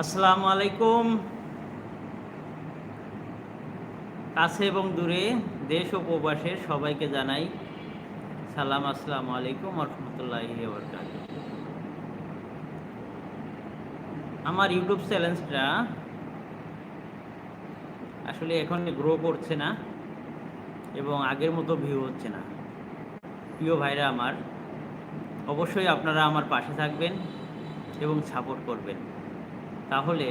আসসালামু আলাইকুম। কাছে এবং দূরে দেশ ও প্রবাসের সবাইকে জানাই সালাম, আসসালামু আলাইকুম রহমতুল্লাহি আমার ইউটিউব চ্যানেলটা আসলে এখন গ্রো করছে না এবং আগের মতো ভিউ হচ্ছে না। প্রিয় ভাইরা আমার, অবশ্যই আপনারা আমার পাশে থাকবেন এবং সাপোর্ট করবেন। তাহলে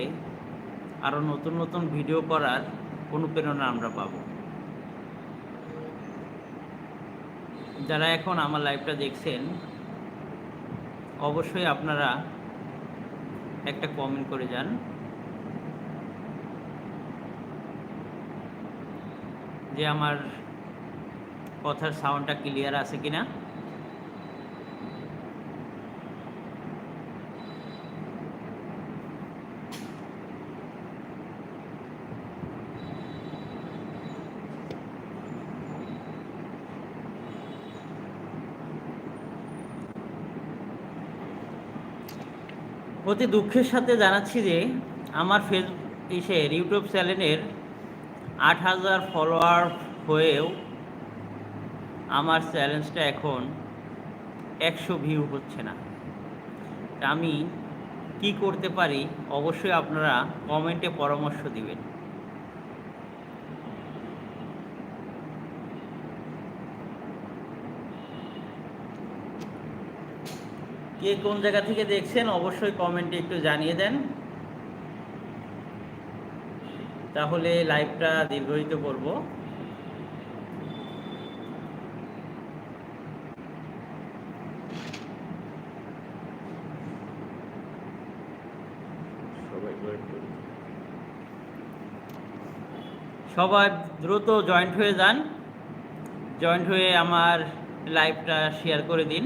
আরও নতুন নতুন ভিডিও করার অনুপ্রেরণা আমরা পাব। যারা এখন আমার লাইভটা দেখছেন, অবশ্যই আপনারা একটা কমেন্ট করে যান। যে আমার কথার সাউন্ডটা ক্লিয়ার আছে কিনা। অতি দুঃখের সাথে জানাচ্ছি যে আমার ফেসবুক ইসের ইউটিউব চ্যানেলের আট হাজার ফলোয়ার হয়েও আমার চ্যালেঞ্জটা এখন একশো ভিউ হচ্ছে না। আমি কি করতে পারি? অবশ্যই আপনারা কমেন্টে পরামর্শ দিবেন। কে কোন জায়গা থেকে দেখছেন অবশ্যই কমেন্টে একটু জানিয়ে দেন। তাহলে লাইভটা দীর্ঘায়িত করব। সবাই দ্রুত জয়েন্ট হয়ে যান। জয়েন্ট হয়ে আমার লাইভটা শেয়ার করে দিন।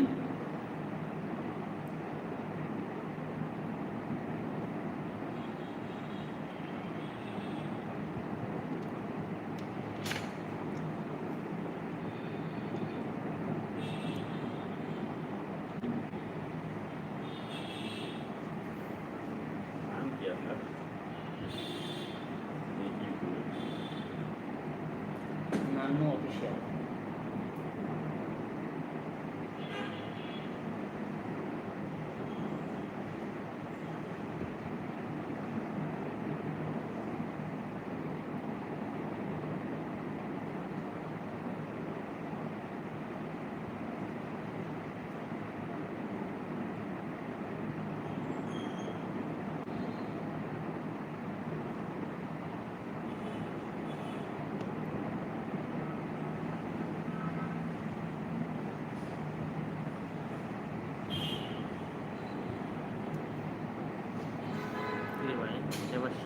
no official.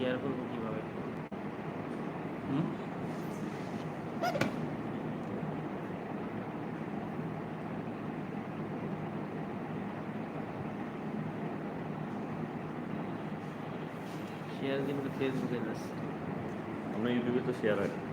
শেয়ার করব কীভাবে? হুম? শেয়ার কিন্তু ফেসবুকে যাচ্ছে আমরা ইউটিউবে তো শেয়ার হয়।